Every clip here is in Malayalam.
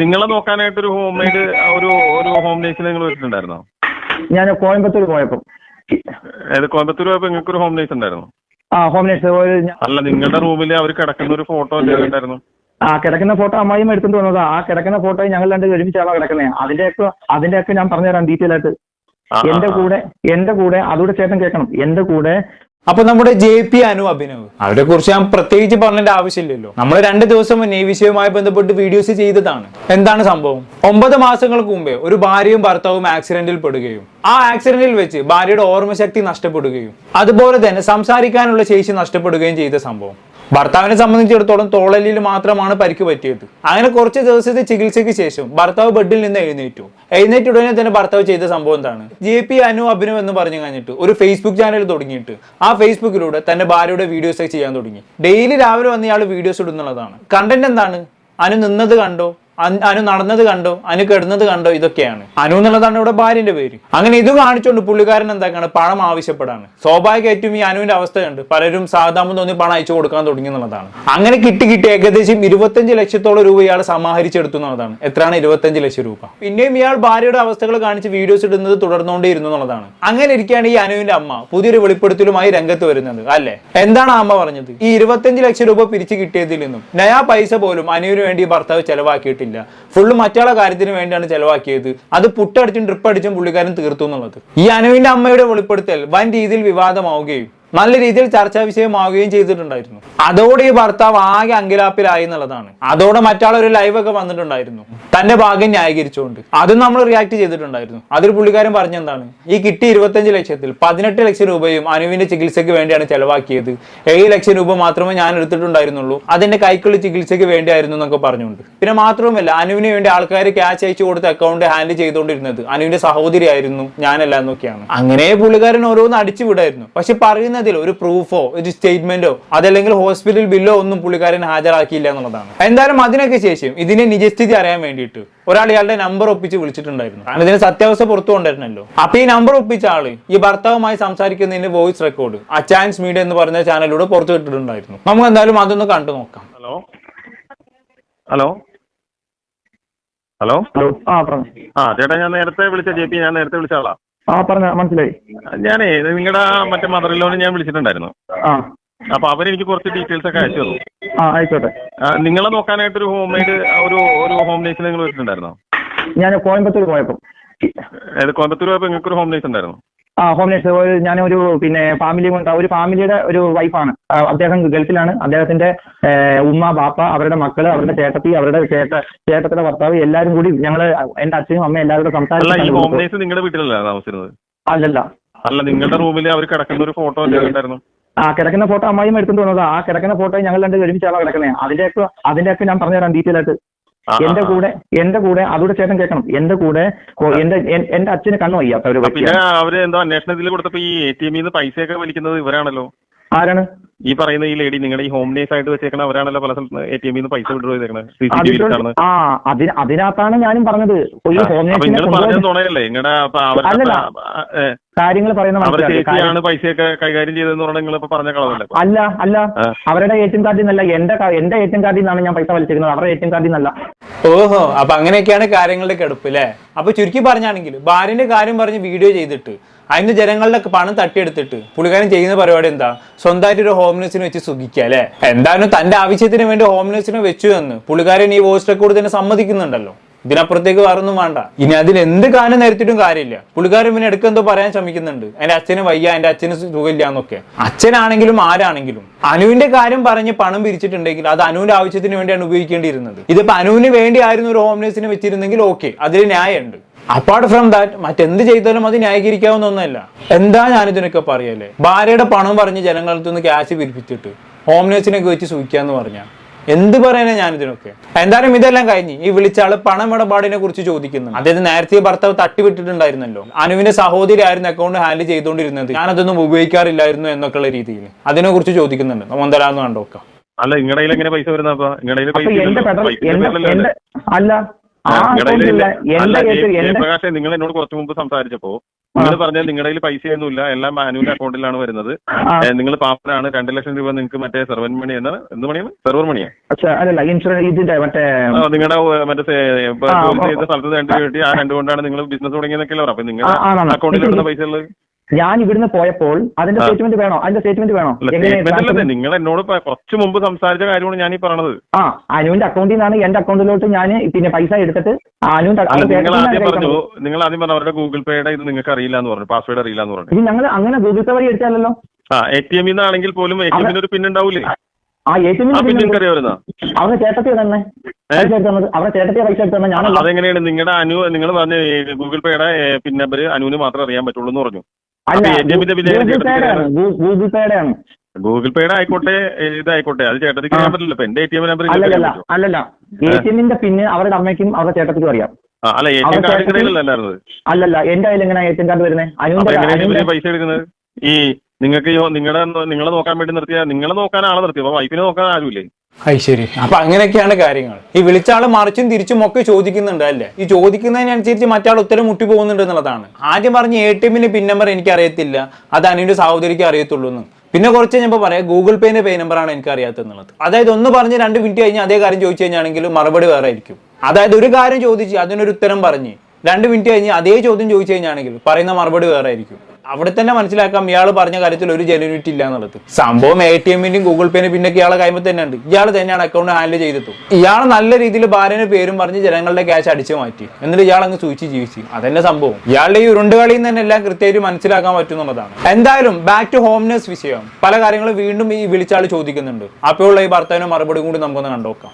നിങ്ങളെ നോക്കാനായിട്ട് ഒരു ഹോം മെയ്ഡ് ഒരു ഒരു ഹോം നേഴ്സിനെ നിങ്ങൾ വെച്ചിട്ടുണ്ടായിരുന്നോ? ഞാൻ കോയമ്പത്തൂർ പോയപ്പോ. ഏത് കോയമ്പത്തൂർ പോയപ്പോ നിങ്ങൾക്ക് ഒരു ഹോം നേഴ്സ് ഉണ്ടായിരുന്നു? ആ ഹോം നേഴ്സ് അല്ല നിങ്ങളുടെ റൂമിൽ അവർ കിടക്കുന്ന ഒരു ഫോട്ടോ ഉണ്ടായിരുന്നു ആ കിടക്കുന്ന ഫോട്ടോ അമ്മായിയും എടുത്തുകൊണ്ട് വന്നതാ. ആ കിടക്കുന്ന ഫോട്ടോ ഞങ്ങൾ രണ്ട് ഒരുമിച്ചാണോ കിടക്കുന്നത് അതിന്റെയൊക്കെ അതിന്റെയൊക്കെ ഞാൻ പറഞ്ഞുതരാം ഡീറ്റെയിൽ ആയിട്ട്. എന്റെ കൂടെ എന്റെ കൂടെ അതുകൂടെ ചേട്ടൻ കേൾക്കണം. എന്റെ കൂടെ അപ്പൊ നമ്മുടെ ജെ പി അനു അഭിനവ് അവരെ കുറിച്ച് ഞാൻ പ്രത്യേകിച്ച് പറഞ്ഞതിന്റെ ആവശ്യമില്ലല്ലോ. നമ്മൾ രണ്ട് ദിവസം മുന്നേ ഈ വിഷയവുമായി ബന്ധപ്പെട്ട് വീഡിയോസ് ചെയ്തതാണ്. എന്താണ് സംഭവം? ഒമ്പത് മാസങ്ങൾക്ക് മുമ്പേ ഒരു ഭാര്യയും ഭർത്താവും ആക്സിഡന്റിൽ പെടുകയും ആ ആക്സിഡന്റിൽ വെച്ച് ഭാര്യയുടെ ഓർമ്മശക്തി നഷ്ടപ്പെടുകയും അതുപോലെ തന്നെ സംസാരിക്കാനുള്ള ശേഷി നഷ്ടപ്പെടുകയും ചെയ്ത സംഭവം. ഭർത്താവിനെ സംബന്ധിച്ചിടത്തോളം തോളലിൽ മാത്രമാണ് പരിക്ക് പറ്റിയത്. അങ്ങനെ കുറച്ച് ദിവസത്തെ ചികിത്സയ്ക്ക് ശേഷം ഭർത്താവ് ബെഡിൽ നിന്ന് എഴുന്നേറ്റു. എഴുന്നേറ്റ് ഉടനെ തന്നെ ഭർത്താവ് ചെയ്ത സംഭവം എന്താണ്? ജെ പി അനു അഭിനു എന്ന് പറഞ്ഞു കഴിഞ്ഞിട്ട് ഒരു ഫേസ്ബുക്ക് ചാനൽ തുടങ്ങിയിട്ട് ആ ഫേസ്ബുക്കിലൂടെ തന്റെ ഭാര്യയുടെ വീഡിയോസ് ചെയ്യാൻ തുടങ്ങി. ഡെയിലി രാവിലെ വന്ന് ഇയാൾ വീഡിയോസ് ഇടുന്നുള്ളതാണ്. കണ്ടന്റ് എന്താണ്? അനു നിന്നത് കണ്ടോ? അനു നടന്നത് കണ്ടോ? അനു കിടന്നത് കണ്ടോ? ഇതൊക്കെയാണ്. അനു എന്നുള്ളതാണ് ഇവിടെ ഭാര്യന്റെ പേര്. അങ്ങനെ ഇത് കാണിച്ചുകൊണ്ട് പുള്ളിക്കാരൻ എന്താക്കാണ്? പണം ആവശ്യപ്പെടാണ്. സ്വാഭാവികമായിട്ടും ഈ അനുവിന്റെ അവസ്ഥ കണ്ട് പലരും സാധാമം തോന്നി പണം അയച്ചു കൊടുക്കാൻ തുടങ്ങി എന്നുള്ളതാണ്. അങ്ങനെ കിട്ടി കിട്ടി ഏകദേശം ഇരുപത്തഞ്ച് ലക്ഷത്തോളം രൂപ ഇയാൾ സമാഹരിച്ചെടുത്തു എന്നുള്ളതാണ്. എത്രയാണ് ഇരുപത്തഞ്ച് ലക്ഷം രൂപ? പിന്നെയും ഇയാൾ ഭാര്യയുടെ അവസ്ഥകൾ കാണിച്ച് വീഡിയോസ് ഇടുന്നത് തുടർന്നുകൊണ്ടേയിരുന്നു എന്നുള്ളതാണ്. അങ്ങനെ ഇരിക്കുകയാണ് ഈ അനുവിന്റെ അമ്മ. പുതിയൊരു വെളിപ്പെടുത്തലുമായി രംഗത്ത് വരുന്നത്. അല്ലെ? എന്താണ് അമ്മ പറഞ്ഞത്? ഈ ഇരുപത്തഞ്ച് ലക്ഷം രൂപ പിരിച്ചു കിട്ടിയതിൽ നിന്നും. നയാ പൈസ പോലും അനുവിന് വേണ്ടി ഭർത്താവ് ചെലവാക്കിയിട്ടില്ല ഫുള്ള് മറ്റുള്ള കാര്യത്തിന് വേണ്ടിയാണ് ചെലവാക്കിയത്. അത് പുട്ടടിച്ചും ട്രിപ്പ് അടിച്ചും പുള്ളിക്കാരൻ തീർത്തു എന്നുള്ളത്. ഈ അനുവിന്റെ അമ്മയുടെ വെളിപ്പെടുത്തൽ വൻ രീതിയിൽ വിവാദമാവുകയും നല്ല രീതിയിൽ ചർച്ചാ വിഷയമാവുകയും ചെയ്തിട്ടുണ്ടായിരുന്നു. അതോടെ ഈ ഭർത്താവ് ആകെ അങ്കിലാപ്പിലായി എന്നുള്ളതാണ്. അതോടെ മറ്റാളൊരു ലൈവ് ഒക്കെ വന്നിട്ടുണ്ടായിരുന്നു. തന്റെ ഭാഗ്യം ന്യായീകരിച്ചുകൊണ്ട്. അതും നമ്മൾ റിയാക്ട് ചെയ്തിട്ടുണ്ടായിരുന്നു. അതിൽ പുള്ളിക്കാരൻ പറഞ്ഞെന്താണ്? ഈ കിട്ടി ഇരുപത്തഞ്ച് ലക്ഷത്തിൽ പതിനെട്ട് ലക്ഷം രൂപയും അനുവിന്റെ ചികിത്സയ്ക്ക് വേണ്ടിയാണ് ചെലവാക്കിയത്. ഏഴ് ലക്ഷം രൂപ മാത്രമേ ഞാൻ എടുത്തിട്ടുണ്ടായിരുന്നുള്ളൂ. അതിന്റെ കൈക്കുള്ള ചികിത്സയ്ക്ക് വേണ്ടിയായിരുന്നു എന്നൊക്കെ പറഞ്ഞുകൊണ്ട്. പിന്നെ മാത്രവുമല്ല അനുവിന് വേണ്ടി ആൾക്കാർ ക്യാഷ് അയച്ചു കൊടുത്ത് അക്കൗണ്ട് ഹാൻഡിൽ ചെയ്തുകൊണ്ടിരുന്നത് അനുവിന്റെ സഹോദരിയായിരുന്നു ഞാനല്ല എന്നൊക്കെയാണ്. അങ്ങനെ പുള്ളിക്കാരൻ ഓരോന്ന് അടിച്ചു വിടായിരുന്നു പക്ഷെ പറയുന്നതിൽ ഒരു പ്രൂഫോ ഒരു സ്റ്റേറ്റ്മെന്റോ അതല്ലെങ്കിൽ ഹോസ്പിറ്റൽ ബില്ലോ ഒന്നും പുള്ളിക്കാരൻ ഹാജരാക്കിയില്ല എന്നുള്ളതാണ്. എന്തായാലും അതിനൊക്കെ ശേഷം ഇതിന്റെ നിജസ്ഥിതി അറിയാൻ വേണ്ടിയിട്ട് ഒരാൾ ഇയാളുടെ നമ്പർ ഒപ്പിച്ച് വിളിച്ചിട്ടുണ്ടായിരുന്നു. കാരണം ഇതിന് സത്യാവസ്ഥ പുറത്തു കൊണ്ടുവരണല്ലോ അപ്പൊ ഈ നമ്പർ ഒപ്പിച്ച ആൾ ഈ ഭർത്താവുമായി സംസാരിക്കുന്നതിന്റെ വോയിസ് റെക്കോർഡ് അച്ചാൻസ് മീഡിയ എന്ന് പറഞ്ഞ ചാനലിലൂടെ പുറത്തു വിട്ടിട്ടുണ്ടായിരുന്നു. നമുക്ക് എന്തായാലും അതൊന്ന് കണ്ടു നോക്കാം. ഹലോ? ഹലോ? ഹലോ? ഹലോ. ആ പറഞ്ഞു. ആ ചേട്ടാ ഞാൻ നേരത്തെ വിളിച്ച ജെ പി ഞാൻ നേരത്തെ വിളിച്ച ആളാ. ആ പറഞ്ഞ മനസ്സിലായി. ഞാനേ നിങ്ങളുടെ മറ്റേ ലോൺ ഞാൻ വിളിച്ചിട്ടുണ്ടായിരുന്നു. ആ. അപ്പൊ അവരെനിക്ക് കുറച്ച് ഡീറ്റെയിൽസ് ഒക്കെ അയച്ചു തന്നു. ആ ആയിക്കോട്ടെ. ആ, നിങ്ങളെ നോക്കാനായിട്ട് ഒരു ഹോം മെയ്ഡ് ഒരു ഒരു ഹോം നേഴ്സിനെ നിങ്ങൾ വെച്ചിട്ടുണ്ടായിരുന്നോ? ഞാൻ കോയമ്പത്തൂർ പോയപ്പോൾ ഏത് കോയമ്പത്തൂർ പോയപ്പോ നിങ്ങൾക്ക് ഒരു ഹോം നേഴ്സ് ഉണ്ടായിരുന്നു? ആ ഹോം നേഴ്സ് ഒരു ഞാനൊരു പിന്നെ ഫാമിലി കൊണ്ട് ഒരു ഫാമിലിയുടെ ഒരു വൈഫാണ് അദ്ദേഹം ഗൾഫിലാണ്. അദ്ദേഹത്തിന്റെ ഉമ്മ ബാപ്പ അവരുടെ മക്കൾ അവരുടെ ചേട്ടത്തി അവരുടെ ചേട്ട ചേട്ടത്തിന്റെ ഭർത്താവ് എല്ലാരും കൂടി ഞങ്ങൾ എന്റെ അച്ഛനും അമ്മയും എല്ലാവരും കൂടെ സംസാരിച്ചു നിങ്ങളുടെ വീട്ടിലല്ല അല്ലല്ല. അല്ല നിങ്ങളുടെ റൂമിൽ അവർ കിടക്കുന്ന ഒരു ഫോട്ടോ ഉണ്ടായിരുന്നു ആ കിടക്കുന്ന ഫോട്ടോ അമ്മായിയും എടുത്തു തോന്നുന്നത് ആ കിടക്കുന്ന ഫോട്ടോ ഞങ്ങൾ രണ്ട് ഒരുമിച്ചാണോ കിടക്കുന്നത്? അതിന്റെയൊക്കെ അതിന്റെയൊക്കെ ഞാൻ പറഞ്ഞുതരാം ഡീറ്റെയിൽ ആയിട്ട്. എന്റെ കൂടെ എന്റെ കൂടെ അതുകൂടെ ചേട്ടൻ കേൾക്കണം. എന്റെ കൂടെ എന്റെ എന്റെ അച്ഛന് കണ്ണു വയ്യാത്ത ഒരു പിന്നെ അവർ എന്തോ അന്വേഷണത്തിൽ കൊടുത്തപ്പോ ഈ എ ടി എമ്മിൽ നിന്ന് പൈസയൊക്കെ വലിക്കുന്നത് ഇവരാണല്ലോ. ആരാണ്? ഈ പറയുന്ന ഈ ലേഡി നിങ്ങളുടെ ഈ ഹോം നേഴ്സ് ആയിട്ട് വെച്ചേക്കണ അവരാണല്ലോ പല സ്ഥലത്ത് എ ടി എമ്മിൽ നിന്ന് പൈസ വിഡ്രോ ചെയ്തേക്കണത് സി സി ടി വി ആ അതിന് അതിനകത്താണ് ഞാനും പറഞ്ഞത്. ഒരു ഹോം അപ്പൊ നിങ്ങൾ തുണയല്ലേ നിങ്ങളുടെ അല്ലല്ല. കാര്യങ്ങൾ പറയുന്ന അവരുടെ ചേച്ചിയാണ് പൈസയൊക്കെ കൈകാര്യം ചെയ്തതെന്ന് പറഞ്ഞാൽ നിങ്ങൾ ഇപ്പൊ പറഞ്ഞ കളവല്ലേ ഇപ്പൊ? അല്ല അല്ല. ആ. അവരുടെ എ ടി എം കാർഡിൽ നിന്നല്ല എന്റെ ക- എന്റെ എ ടി എം കാർഡിൽ നിന്നാണ് ഞാൻ പൈസ വലിച്ചിരുന്നത് അവരുടെ എ ടി എം കാർഡിൽ നിന്നല്ല ഓഹോ അപ്പൊ അങ്ങനെയൊക്കെയാണ് കാര്യങ്ങളുടെ കിടപ്പ് അല്ലേ അപ്പൊ ചുരുക്കി പറഞ്ഞാണെങ്കിൽ ഭാര്യന്റെ കാര്യം പറഞ്ഞ് വീഡിയോ ചെയ്തിട്ട് അതിന് ജനങ്ങളുടെ പണം തട്ടിയെടുത്തിട്ട് പുള്ളിക്കാരൻ ചെയ്യുന്ന പരിപാടി എന്താ? സ്വന്തമായിട്ട് ഒരു ഹോം നേഴ്സിനെ വെച്ച് സുഖിക്കുക അല്ലെ? എന്തായാലും തന്റെ ആവശ്യത്തിന് വേണ്ടി ഹോം നേഴ്സിനെ വെച്ചു എന്ന് പുള്ളിക്കാരൻ ഈ വോയിസ് റെക്കോർഡ് തന്നെ സമ്മതിക്കുന്നുണ്ടല്ലോ. ഇതിനപ്പുറത്തേക്ക് വേറൊന്നും വേണ്ട. ഇനി അതിൽ എന്ത് കാര്യം നേരത്തിട്ടും കാര്യമില്ല. പുള്ളിക്കാരൻ പിന്നെ എടുക്കുക എന്തോ പറയാൻ ശ്രമിക്കുന്നുണ്ട്. എന്റെ അച്ഛന് വയ്യ എന്റെ അച്ഛന് സുഖമില്ല എന്നൊക്കെ അച്ഛനാണെങ്കിലും ആരാണെങ്കിലും അനുവിന്റെ കാര്യം പറഞ്ഞ് പണം പിരിച്ചിട്ടുണ്ടെങ്കിൽ അത് അനുവിന്റെ ആവശ്യത്തിന് വേണ്ടിയാണ് ഉപയോഗിക്കേണ്ടിയിരുന്നത്. ഇതിപ്പോ അനുവിന് വേണ്ടിയായിരുന്നു ഒരു ഹോം നേഴ്സിനെ വെച്ചിരുന്നെങ്കിൽ ഓക്കെ അതിൽ ന്യായമുണ്ട്. അപ്പാർട്ട് ഫ്രം ദാറ്റ് മറ്റെന്ത് ചെയ്താലും അത് ന്യായീകരിക്കാവുന്ന ഒന്നല്ല എന്താ ഞാനിതിനൊക്കെ പറയല്ലേ ഭാര്യയുടെ പണം പറഞ്ഞ് ജനങ്ങളുടെ നിന്ന് ക്യാഷ് പിരിപ്പിച്ചിട്ട് ഹോം നേഴ്സിനൊക്കെ വെച്ച് സൂക്ഷിക്കാന്ന് പറഞ്ഞാൽ എന്ത് പറയാനാ ഞാനിതിനൊക്കെ? എന്തായാലും ഇതെല്ലാം കഴിഞ്ഞ് ഈ വിളിച്ച ആൾ പണമിടപാടിനെ കുറിച്ച് ചോദിക്കുന്നു. അതായത് നേരത്തെ ഭർത്താവ് തട്ടിവിട്ടിട്ടുണ്ടായിരുന്നല്ലോ. അനുവിന്റെ സഹോദരി ആയിരുന്നു അക്കൗണ്ട് ഹാൻഡിൽ ചെയ്തുകൊണ്ടിരുന്നത്. ഞാനതൊന്നും ഉപയോഗിക്കാറില്ലായിരുന്നു എന്നൊക്കെയുള്ള രീതിയിൽ. അതിനെ കുറിച്ച് ചോദിക്കുന്നുണ്ട് നമ്മൾ കണ്ടോക്കാം. അല്ല നിങ്ങളുടെ എങ്ങനെ പൈസ വരുന്ന അല്ലേ? ജയപ്രകാശേ നിങ്ങൾ എന്നോട് കുറച്ചു മുമ്പ് സംസാരിച്ചപ്പോ നിങ്ങൾ പറഞ്ഞത് നിങ്ങളുടെ കയ്യിൽ പൈസയൊന്നുമില്ല എല്ലാം മാനുവൽ അക്കൗണ്ടിലാണ് വരുന്നത്. നിങ്ങൾ പാപ്പനാണ് രണ്ട് ലക്ഷം രൂപ നിങ്ങൾക്ക് മറ്റേ സെർവൻ മണി എന്നാണ് എന്ത് മണിയാണ്? സെർവർ മണിയാണ് ഇൻഷുറൻസ് ഇതിന്റെ മറ്റേ നിങ്ങളുടെ മറ്റേ ചെയ്ത സ്ഥലത്ത് രണ്ട് കിട്ടി ആ രണ്ട് കൊണ്ടാണ് നിങ്ങൾ ബിസിനസ് തുടങ്ങിയെന്നൊക്കെയല്ലോ അപ്പൊ നിങ്ങളുടെ അക്കൗണ്ടിൽ വരുന്ന പൈസ ഉള്ളത്? ഞാൻ ഇവിടുന്ന് പോയപ്പോൾ അതിന്റെ സ്റ്റേറ്റ്മെന്റ് വേണോ? അതിന്റെ സ്റ്റേറ്റ്മെന്റ് വേണോ? നിങ്ങൾ എന്നോട് കുറച്ച് മുമ്പ് സംസാരിച്ച കാര്യമാണ് ഞാൻ ഈ പറഞ്ഞത് ആ അനുവിന്റെ അക്കൗണ്ടിൽ നിന്നാണ് എന്റെ അക്കൗണ്ടിലോട്ട് ഞാൻ പിന്നെ പൈസ എടുത്തിട്ട് അനുവിന്റെ പറഞ്ഞു നിങ്ങൾ ആദ്യം പറഞ്ഞു അവരുടെ ഗൂഗിൾ പേയുടെ ഇത് നിങ്ങൾക്ക് അറിയില്ല എന്ന് പറഞ്ഞു പാസ്വേഡ് അറിയില്ല എന്ന് പറഞ്ഞു ഞങ്ങൾ അങ്ങനെ ഗൂഗിൾ പേ വഴി എടുത്താലല്ലോ? ആ എ ടി എമ്മിൽ നിന്നാണെങ്കിൽ പോലും എ ടി എമ്മിന് ഒരു പിൻ ഉണ്ടാവില്ലേ ആ എ ടി പിൻ അവരുടെ തന്നെ. പൈസ അവരുടെ ചേട്ടത്തിയ എടുത്തു തന്നെ അതെങ്ങനെയാണ്? നിങ്ങളുടെ അനു നിങ്ങൾ പറഞ്ഞ ഗൂഗിൾ പേയുടെ പിൻ നമ്പർ അനുവിന് മാത്രമേ അറിയാൻ പറ്റുള്ളൂ എന്ന് പറഞ്ഞു. ഗൂഗിൾ പേ പേയുടെ ആണ് ഗൂ- ഗൂഗിൾ പേയുടെ ആണ് ആയിക്കോട്ടെ ഇതായിക്കോട്ടെ. അത് ചേട്ടത്തിക്ക് അറിയാൻ പറ്റില്ല എന്റെ എ ടി എം നമ്പർ അല്ലല്ല. അല്ലല്ല എ ടി എമ്മിന്റെ പിന്നെ അവരുടെ അമ്മയ്ക്കും അവരുടെ ചേട്ടത്തിക്കും അറിയാം. അല്ല എ ടി എം കാർഡ് അല്ലല്ല എന്റെ കയ്യിൽ എങ്ങനെ എ ടി എം കാർഡ് വരുന്നത് പൈസ എടുക്കുന്നത്? ഈ നിങ്ങൾക്ക് നിങ്ങളുടെ നിങ്ങളെ നോക്കാൻ വേണ്ടി നിർത്തിയ നിങ്ങളെ നോക്കാൻ ആളെ നിർത്തി. അപ്പൊ വൈഫിനെ നോക്കാൻ ആരുമില്ലേ? അത് ശരി. അപ്പൊ അങ്ങനെയൊക്കെയാണ് കാര്യങ്ങൾ. ഈ വിളിച്ച ആൾ മറിച്ചും തിരിച്ചും ഒക്കെ ചോദിക്കുന്നുണ്ട് അല്ലേ? ഈ ചോദിക്കുന്നതിനനുസരിച്ച് മറ്റാൾ ഉത്തരം മുട്ടി പോകുന്നുണ്ട് എന്നുള്ളതാണ്. ആദ്യം പറഞ്ഞ എ ടി എമ്മിന്റെ പിൻ നമ്പർ എനിക്ക് അറിയത്തില്ല അത് അനുവിന്റെ സഹോദരിക്ക് അറിയത്തുള്ളൂ എന്ന്. പിന്നെ കുറച്ച് കഴിഞ്ഞപ്പോൾ പറയാം ഗൂഗിൾ പേന്റെ പേ നമ്പറാണ് എനിക്ക് അറിയാത്തതെന്നുള്ളത് അതായത് ഒന്ന് പറഞ്ഞ് രണ്ട് മിനിറ്റ് കഴിഞ്ഞ് അതേ കാര്യം ചോദിച്ചു കഴിഞ്ഞാണെങ്കിൽ മറുപടി വേറെ ആയിരിക്കും. അതായത് ഒരു കാര്യം ചോദിച്ച് അതിനൊരു ഉത്തരം പറഞ്ഞ് രണ്ട് മിനിറ്റ് കഴിഞ്ഞ് അതേ ചോദ്യം ചോദിച്ചു കഴിഞ്ഞാണെങ്കിൽ പറയുന്ന മറുപടി വേറെ ആയിരിക്കും. അവിടെ തന്നെ മനസ്സിലാക്കാം ഇയാൾ പറഞ്ഞ കാര്യത്തിൽ ഒരു ജെനുവിനിറ്റി ഇല്ല എന്നുള്ളത്. സംഭവം എ ടി എമ്മിന്റെയും ഗൂഗിൾ പേനും പിന്നെ ഇയാളെ കൈമ തന്നെ ഉണ്ട് ഇയാൾ തന്നെയാണ് അക്കൗണ്ട് ഹാൻഡിൽ ചെയ്തിട്ടു. ഇയാൾ നല്ല രീതിയിൽ ഭാര്യന്റെ പേരും പറഞ്ഞ് ജനങ്ങളുടെ ക്യാഷ് അടിച്ചു മാറ്റി. എന്നിട്ട് ഇയാൾ അങ്ങ് സൂക്ഷിച്ച് ജീവിച്ചു. അതന്നെ സംഭവം. ഇയാളുടെ ഈ ഉരുണ്ടുകളിയിൽ നിന്ന് തന്നെ എല്ലാം കൃത്യമായിട്ട് മനസ്സിലാക്കാൻ പറ്റുന്നുള്ളതാണ് എന്തായാലും ബാക്ക് ടു ഹോംനെസ് വിഷയം. പല കാര്യങ്ങളും വീണ്ടും ഈ വിളിച്ചാൾ ചോദിക്കുന്നുണ്ട്. അപ്പോഴുള്ള ഈ ഭർത്താവിന് മറുപടി കൂടി നമുക്കൊന്ന് കണ്ടുനോക്കാം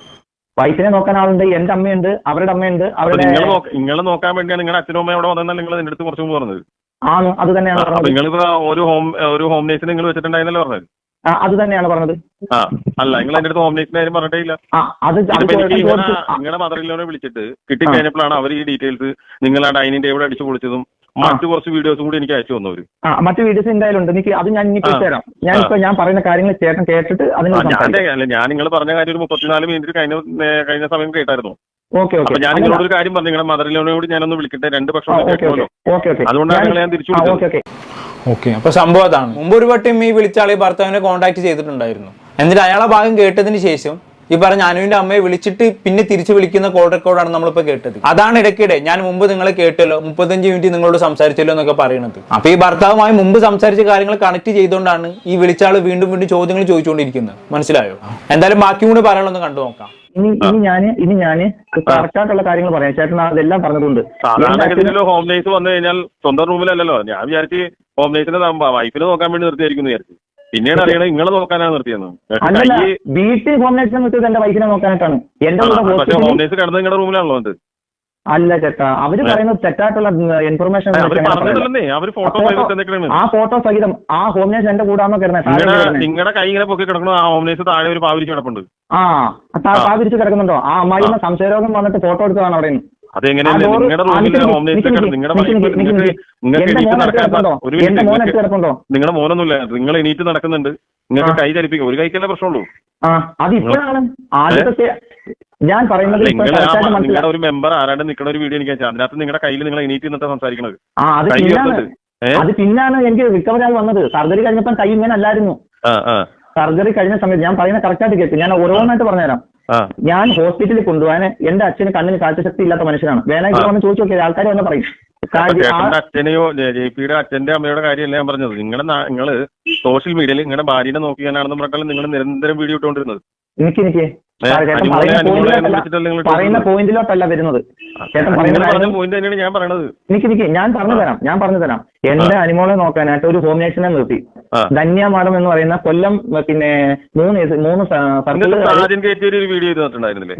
വൈഫിനെ നോക്കാൻ ആളുണ്ട്. എന്റെ അമ്മയുണ്ട്. അവരുടെ അമ്മയുണ്ട്. അവരുടെ നിങ്ങൾ നിങ്ങൾ നോക്കാൻ വേണ്ടിയാണ് നിങ്ങളുടെ അച്ഛനും അമ്മയും അവിടെ വന്നാൽ നിങ്ങൾ എന്റെ അടുത്ത് കുറച്ച് മുമ്പ് പറഞ്ഞത്? ആണ് അത് തന്നെയാണ് പറഞ്ഞത്. നിങ്ങൾ ഒരു ഹോം ഒരു ഹോം നേഴ്സിനെ നിങ്ങൾ വെച്ചിട്ടുണ്ടായിരുന്നല്ലോ പറഞ്ഞത്? ആ, അത് തന്നെയാണ് പറഞ്ഞത്. ആ അല്ല നിങ്ങൾ എന്റെ അടുത്ത് ഹോം നേഴ്സിന്റെ കാര്യം പറഞ്ഞിട്ടേ ഇല്ല ആ അത് അത് ഇതിപ്പോ എനിക്ക് ചോദിച്ചു. ചോദിച്ചു. ആ, നിങ്ങളുടെ മദറിലോനെ വിളിച്ചിട്ട് കിട്ടിക്കഴിഞ്ഞപ്പോഴാണ് അവർ ഈ ഡീറ്റെയിൽസ് നിങ്ങൾ ആ ഡൈനിങ് ടേബിൾ അടിച്ചു പൊളിച്ചതും മറ്റു കുറച്ച് വീഡിയോസും കൂടി എനിക്ക് അയച്ചു തന്നവര്. ആ മറ്റു വീഡിയോസ് എന്തായാലും ഉണ്ട്. എനിക്ക് അത് ഞാൻ ഇനി ആ. തരാം. ഞാനിപ്പോ ഞാൻ പറയുന്ന കാര്യങ്ങൾ ചേട്ടൻ കേട്ടിട്ട് അതിന് ഞാൻ ഞാൻ നിങ്ങൾ പറഞ്ഞ കാര്യം ഒരു മുപ്പത്തിനാല് മിനിറ്റ് കഴിഞ്ഞ കഴിഞ്ഞ സമയം കേട്ടായിരുന്നു. Okay okay. ഞാൻ നിങ്ങളോട് ഒരു കാര്യം പറഞ്ഞു. നിങ്ങളുടെ മദറിലോനോട് ഞാനൊന്ന് വിളിക്കട്ടെ. രണ്ട് പക്ഷം അതുകൊണ്ടാണ് നിങ്ങളെ ഞാൻ തിരിച്ചു ഓക്കെ ഓക്കെ. അപ്പൊ സംഭവം അതാണ്. മുമ്പ് ഒരു വട്ടം ഈ വിളിച്ച ആളെ ഭർത്താവിനെ കോൺടാക്ട് ചെയ്തിട്ടുണ്ടായിരുന്നു. എന്നിട്ട് അയാളെ ഭാഗം കേട്ടതിന് ശേഷം ഈ പറഞ്ഞ അനുവിന്റെ അമ്മയെ വിളിച്ചിട്ട് പിന്നെ തിരിച്ചു വിളിക്കുന്ന കോൾ റെക്കോർഡാണ് നമ്മളിപ്പോ കേട്ടത്. അതാണ് ഇടയ്ക്കിടെ ഞാൻ മുമ്പ് നിങ്ങളെ കേട്ടല്ലോ മുപ്പത്തഞ്ച് മിനിറ്റ് നിങ്ങളോട് സംസാരിച്ചല്ലോ എന്നൊക്കെ പറയുന്നത് അപ്പൊ ഈ ഭർത്താവുമായി മുമ്പ് സംസാരിച്ച കാര്യങ്ങൾ കണക്ട് ചെയ്തുകൊണ്ടാണ് ഈ വിളിച്ചാൾ വീണ്ടും വീണ്ടും ചോദ്യങ്ങൾ ചോദിച്ചുകൊണ്ടിരിക്കുന്നത്. മനസ്സിലായോ? എന്തായാലും ബാക്കി കൂടി പറയാനുള്ളത് കണ്ടു നോക്കാം. ഇനി ഇനി ഞാൻ ഇനി ഞാൻ കറക്റ്റായിട്ടുള്ള കാര്യങ്ങൾ പറയാം. ചേട്ടൻ അതെല്ലാം സാധാരണ ഗതിയിലോ ഹോം നേഴ്സ് വന്നു കഴിഞ്ഞാൽ സ്വന്തം റൂമിലല്ലല്ലോ ഞാൻ വിചാരിച്ച് ഹോം നേഴ്സിനെ വൈഫിനെ നോക്കാൻ വേണ്ടി നിർത്തിയായിരിക്കും എന്ന് വിചാരിച്ചു. പിന്നീട് അറിയണത് നിങ്ങളെ നോക്കാനാണ് നിർത്തിയെന്ന്. വീട്ടിൽ ഹോം നേഴ്സിനെ നിർത്തിയത് എന്റെ വൈഫിനെ നോക്കാനായിട്ടാണ്. എന്റെ പക്ഷെ ഹോം ഹോസ്പിറ്റലിൽ നേഴ്സ് കിടന്നത് നിങ്ങളുടെ റൂമിലാണല്ലോ അത് അല്ല ചേട്ടാ അവർ പറയുന്നത് തെറ്റായിട്ടുള്ള ഇൻഫർമേഷൻ ആ ഫോട്ടോ സഹിതം ആ ഹോം നേഴ്സ് എന്റെ കൂടാന്നോ കിടന്നത് നിങ്ങളുടെ കൈ ഇങ്ങനെ പൊക്കി കിടക്കണു? ആ ഹോം നേഴ്സ് താഴെ ഒരു പാവരിച്ച് കിടപ്പുണ്ട്. ആ താ കിടക്കുന്നുണ്ടോ? ആ അമ്മായി സംശയരോഗം വന്നിട്ട് ഫോട്ടോ എടുത്തതാണ് അവിടെ നിന്ന്. അതെങ്ങനെയല്ലേ? നിങ്ങളുടെ റൂമിൽ ഹോം നിങ്ങളുടെ നിങ്ങൾക്ക് എണീറ്റ് നടക്കാൻ ഒരു നിങ്ങളുടെ മോനൊന്നുമില്ല. നിങ്ങൾ എണീറ്റ് നടക്കുന്നുണ്ട്. നിങ്ങൾക്ക് കൈ ചലിപ്പിക്കും. ഒരു കൈക്കല്ലേ പ്രശ്നമുള്ളൂ. ഞാൻ പറയുന്നത് നിങ്ങളുടെ ഒരു മെമ്പർ ആരാണ്ട് നിൽക്കുന്ന ഒരു വീഡിയോ എനിക്ക് അതിനകത്ത് നിങ്ങളുടെ കയ്യിൽ നിങ്ങൾ എണീറ്റ് നിന്നിട്ട് സംസാരിക്കണത്. ആ അത് പിന്നാണ് എനിക്ക് റിക്കവറി ആയി വന്നത്. സർജറി കഴിഞ്ഞപ്പോൾ കൈ ഇങ്ങനെ അല്ലായിരുന്നു. സർജറി കഴിഞ്ഞ സമയത്ത് ഞാൻ പറയുന്ന കറക്റ്റ് ആയിട്ട് കേൾക്കും ഞാൻ ഓരോന്നായിട്ട് പറഞ്ഞുതരാം. ഞാൻ ഹോസ്പിറ്റലിൽ കൊണ്ടുപോകാൻ എന്റെ അച്ഛന് കണ്ണിന് കാഴ്ചശക്തി ഇല്ലാത്ത മനുഷ്യനാണ്. വേണമെങ്കിൽ വന്ന് ചോദിച്ചു നോക്കിയാൽ ആൾക്കാർ വന്ന് പറയും. അച്ഛനെയോ ജെ പിയുടെ അച്ഛന്റെ അമ്മയുടെ കാര്യമല്ല ഞാൻ പറഞ്ഞത്. നിങ്ങളുടെ നിങ്ങൾ സോഷ്യൽ മീഡിയയിൽ നിങ്ങളുടെ ഭാര്യനെ നോക്കിയാണെന്ന് പറഞ്ഞാൽ നിങ്ങൾ നിരന്തരം വീഡിയോ ഇട്ടുകൊണ്ടിരുന്നത്. എനിക്ക് എനിക്ക് പറയുന്ന? പോയിന്റിലോട്ടല്ല വരുന്നത്. എനിക്ക് എനിക്ക് ഞാൻ പറഞ്ഞു തരാം ഞാൻ പറഞ്ഞു തരാം എന്റെ അനിമോളെ നോക്കാനായിട്ട് ഒരു ഹോം നേഴ്സിനെ നിർത്തി. ധന്യ മാഡം എന്ന് പറയുന്ന കൊല്ലം പിന്നെ മൂന്ന് മൂന്ന്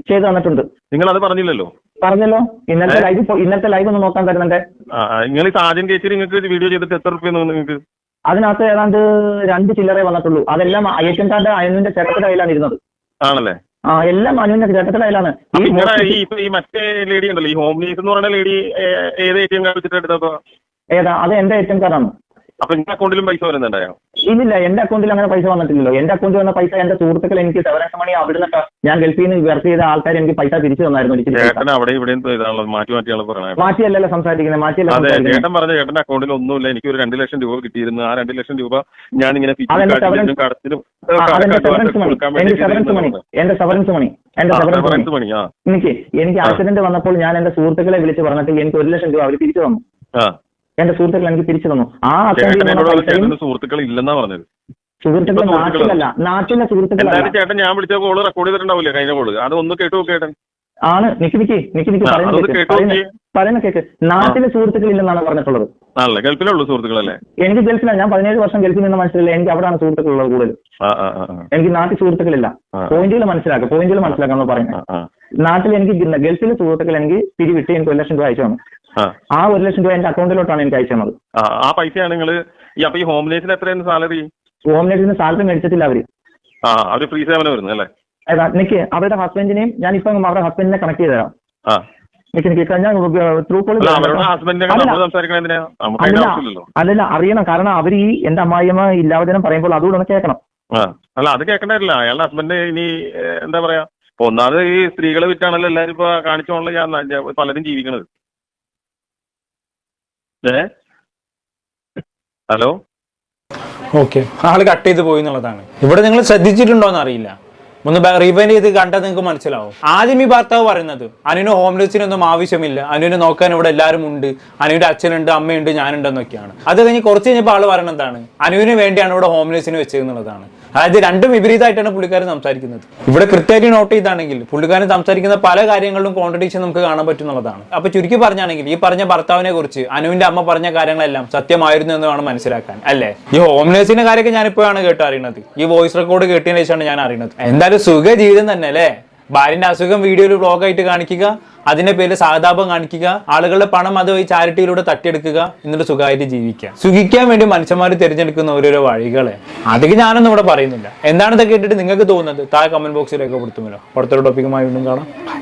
ചെയ്തു തന്നിട്ടുണ്ട്. നിങ്ങൾ അത് പറഞ്ഞില്ലല്ലോ? പറഞ്ഞല്ലോ? ഇന്നത്തെ ലൈവ് ഇന്നത്തെ ലൈവ് ഒന്ന് നോക്കാൻ തരുന്നുണ്ട്. നിങ്ങൾ സാജൻ നിങ്ങൾക്ക് വീഡിയോ ചെയ്തിട്ട് എത്ര റുപ്യ നിങ്ങൾക്ക്? അതിനകത്ത് ഏതാണ്ട് രണ്ട് ചില്ലറേ വന്നിട്ടുള്ളൂ. അതെല്ലാം ഐ കാർഡ് അയനുവിന്റെ ചേട്ടത്തിന്റെ കയ്യിലാണ് ഇരുന്നത്. ആണല്ലേ? ആ എല്ലാം അനുവിന്റെ കയ്യിലാണ് ഈ മറ്റേ ലേഡി ഉണ്ടല്ലോ ഈ ഹോം എന്ന് പറയുന്ന ലേഡി ഏത് എ ടി എം കാർഡ് വെച്ചിട്ട് എടുത്തപ്പോ ഏതാ അത് എന്റെ ഏറ്റവും കാർഡാണ്. അപ്പൊ നിന്റെ അക്കൗണ്ടിലും പൈസ വരുന്നുണ്ടായോ? ഇല്ലില്ല എന്റെ അക്കൗണ്ടിൽ അങ്ങനെ പൈസ വന്നിട്ടില്ലല്ലോ. എന്റെ അക്കൗണ്ടിൽ വന്ന പൈസ എന്റെ സുഹൃത്തുക്കൾ എനിക്ക് സെവനക്സ് മണി അവിടുന്ന് ഞാൻ ഗൾഫിൽ നിന്ന് വർക്ക് ചെയ്ത ആൾക്കാർ എനിക്ക് പൈസ തിരിച്ചു തന്നായിരുന്നു അവിടെ ഇവിടെ മാറ്റി മാറ്റിയാണ് പറയണത് മാറ്റിയല്ലല്ലോ സംസാരിക്കുന്നത് മാറ്റിയല്ല അതെ ചേട്ടൻ പറഞ്ഞ ചേട്ടന്റെ അക്കൗണ്ടിൽ ഒന്നുമില്ല. എനിക്ക് ഒരു രണ്ട് ലക്ഷം രൂപ കിട്ടിയിരുന്നു. ആ രണ്ട് ലക്ഷം രൂപ ഞാൻ ഇങ്ങനെ എന്റെ സെവറൻസ് മണി എന്റെ സെവറൻസ് മണി എന്റെ എനിക്ക് എനിക്ക് ആക്സിഡന്റ് വന്നപ്പോൾ ഞാൻ എന്റെ സുഹൃത്തുക്കളെ വിളിച്ച് പറഞ്ഞിട്ട് എനിക്ക് ഒരു ലക്ഷം രൂപ അവർ തിരിച്ചു തന്നു. എന്റെ സുഹൃത്തുക്കൾ എനിക്ക് തിരിച്ചു തന്നു. ആ സുഹൃത്തുക്കൾ ഇല്ലെന്നാ പറഞ്ഞത്. സുഹൃത്തുക്കൾ നാട്ടിലല്ല നാട്ടിലെ സുഹൃത്തുക്കൾ ചേട്ടൻ ഞാൻ വിളിച്ച കോൾ റെക്കോർഡ് ചെയ്തിട്ടുണ്ടാവില്ലേ? കഴിഞ്ഞ കോൾ അത് ഒന്ന് കേട്ടു നോക്ക് ചേട്ടൻ. ആണ്. നിക്ക് നിക്ക് നിക്ക് നിക്ക് പറയുന്ന കേക്ക് നാട്ടിലെ സുഹൃത്തുക്കൾ ഇല്ലെന്നാണ് പറഞ്ഞിട്ടുള്ളത്. ഗൾഫിലുള്ള സുഹൃത്തുക്കളല്ലേ? എനിക്ക് ഗൾഫിലാണ് ഞാൻ പതിനേഴ് വർഷം ഗൾഫിൽ നിന്ന് മനസ്സിലായില്ല എനിക്ക് അവിടെയാണ് സുഹൃത്തുക്കളുള്ളത് കൂടുതൽ. എനിക്ക് നാട്ടിൽ സുഹൃത്തുക്കളില്ല. പോയിന്റുകൾ മനസ്സിലാക്കുക പോയിന്റുകൾ മനസ്സിലാക്കാന്ന് പറയുന്നത്. നാട്ടിൽ എനിക്ക് ഗൾഫിലെ സുഹൃത്തുക്കൾ എനിക്ക് പിരിവിട്ട് എനിക്ക് ഒരു ലക്ഷം രൂപ അയച്ചു തന്നു. ആ. ഒരു ലക്ഷം രൂപ എന്റെ അക്കൗണ്ടിലോട്ടാണ് എനിക്ക് അയച്ചു തന്നത്. ആ, പൈസയാണ് നിങ്ങൾ ഈ അപ്പൊ ഈ ഹോം നേഴ്സിന് എത്രയാണ് സാലറി ഹോം നേഴ്സിന് സാലറി മേടിച്ചിട്ടില്ല അവർ. ആ അവർ ഫ്രീ സേവനം വരുന്നു അല്ലേ? എനിക്ക് നിക്ക് അവരുടെ ഹസ്ബൻഡിനെയും ഞാൻ ഇപ്പം അവരുടെ ഹസ്ബൻഡിനെ കണക്ട് ചെയ്ത് തരാം. അല്ലല്ല. അറിയണം. കാരണം അവർ ഈ എന്റെ അമ്മായിയമ്മ ഇല്ലാവചനം പറയുമ്പോൾ അതുകൊണ്ട് ഒന്ന് കേൾക്കണം. അല്ല അത് കേൾക്കണ്ടായില്ല അയാളുടെ ഹസ്ബൻഡ് ഇനി എന്താ പറയാ? ഒന്നാമത് ഈ സ്ത്രീകളെ വിറ്റാണല്ലോ എല്ലാരും ഇപ്പൊ കാണിച്ചോണല്ലോ ഞാൻ പലരും ജീവിക്കണത്. ഏ? ഹലോ? ഓക്കെ. ആൾ കട്ട് ചെയ്ത് പോയി എന്നുള്ളതാണ്. ഇവിടെ നിങ്ങൾ ശ്രദ്ധിച്ചിട്ടുണ്ടോ എന്ന് അറിയില്ല ഒന്ന് റീവൈൻഡ് ചെയ്ത് കണ്ടാൽ നിങ്ങൾക്ക് മനസ്സിലാവും. ആദ്യം ഈ ഭർത്താവ് പറയുന്നത് അനുവിന് ഹോംലെസിനൊന്നും ആവശ്യമില്ല. അനുവിനെ നോക്കാൻ ഇവിടെ എല്ലാവരും ഉണ്ട്. അനുവിന്റെ അച്ഛനുണ്ട് അമ്മയുണ്ട് ഞാനുണ്ടെന്നൊക്കെയാണ് അത് കഴിഞ്ഞ് കുറച്ച് കഴിഞ്ഞപ്പോൾ ആൾ പറയുന്നത് എന്താണ്? അനുവിന് വേണ്ടിയാണ് ഇവിടെ ഹോംലെസിന് വെച്ചതെന്നുള്ളതാണ് അതായത് രണ്ടും വിപരീതമായിട്ടാണ് പുള്ളിക്കാരൻ സംസാരിക്കുന്നത്. ഇവിടെ കൃത്യമായിട്ട് നോട്ട് ചെയ്താണെങ്കിൽ പുള്ളിക്കാരൻ സംസാരിക്കുന്ന പല കാര്യങ്ങളിലും കോൺട്രഡിക്ഷൻ നമുക്ക് കാണാൻ പറ്റുന്നുള്ളതാണ് അപ്പൊ ചുരുക്കി പറഞ്ഞാണെങ്കിൽ ഈ പറഞ്ഞ ഭർത്താവിനെ കുറിച്ച് അനുവിന്റെ അമ്മ പറഞ്ഞ കാര്യങ്ങളെല്ലാം സത്യമായിരുന്നു എന്ന് വേണം മനസ്സിലാക്കാൻ അല്ലേ? ഈ ഹോംലെസിന്റെ കാര്യമൊക്കെ ഞാനിപ്പോഴാണ് കേട്ടോ അറിയുന്നത് ഈ വോയിസ് റെക്കോർഡ് കേട്ടതിന് ശേഷമാണ് ഞാൻ അറിയുന്നത്. എന്തായാലും സുഖ ജീവിതം തന്നെ അല്ലേ? ഭാര്യന്റെ അസുഖം വീഡിയോയിൽ വ്ളോഗായിട്ട് കാണിക്കുക അതിന്റെ പേരിൽ സഹതാപം കാണിക്കുക ആളുകളുടെ പണം അത് ഈ ചാരിറ്റിയിലൂടെ തട്ടിയെടുക്കുക എന്നിട്ട് സുഖമായിട്ട് ജീവിക്കുക. സുഖിക്കാൻ വേണ്ടി മനുഷ്യന്മാർ തിരഞ്ഞെടുക്കുന്ന ഓരോരോ വഴികളെ. അതൊക്കെ ഞാനൊന്നും ഇവിടെ പറയുന്നില്ല. എന്താണ് ഇതൊക്കെ കേട്ടിട്ട് നിങ്ങൾക്ക് തോന്നുന്നത് താഴെ കമന്റ് ബോക്സിൽ രേഖപ്പെടുത്തുമല്ലോ. അടുത്തൊരു ടോപ്പിക്കുമായി വീണ്ടും കാണാം.